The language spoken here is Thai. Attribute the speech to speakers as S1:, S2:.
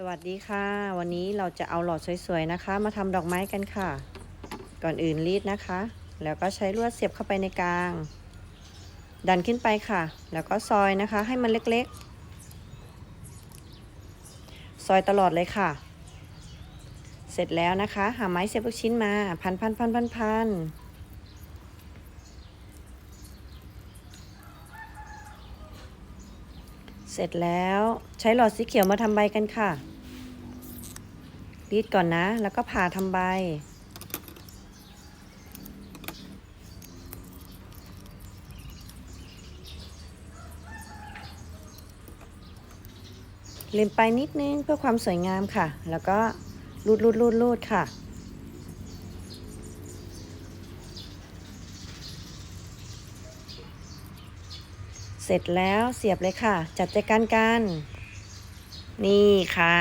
S1: สวัสดีค่ะ วันนี้เราจะเอาหลอดสวยๆนะคะ มาทำดอกไม้กันค่ะ ก่อนอื่นรีดนะคะ แล้วก็ใช้ลวดเสียบเข้าไปในกลาง ดันขึ้นไปค่ะ แล้วก็ซอยนะคะ ให้มันเล็กๆ ซอยตลอดเลยค่ะ เสร็จแล้วนะคะ หาไม้เสียบลูกชิ้นมา พันพันพันพันพันเสร็จแล้วใช้หลอดสีเขียวมาทำใบกันค่ะรีดก่อนนะ แล้วก็ผ่าทำใบ เล็มไปนิดนึงเพื่อความสวยงามค่ะ แล้วก็รูดรูดรูดรูดค่ะ เสร็จแล้วเสียบเลยค่ะ จัดแจกันกัน นี่ค่ะ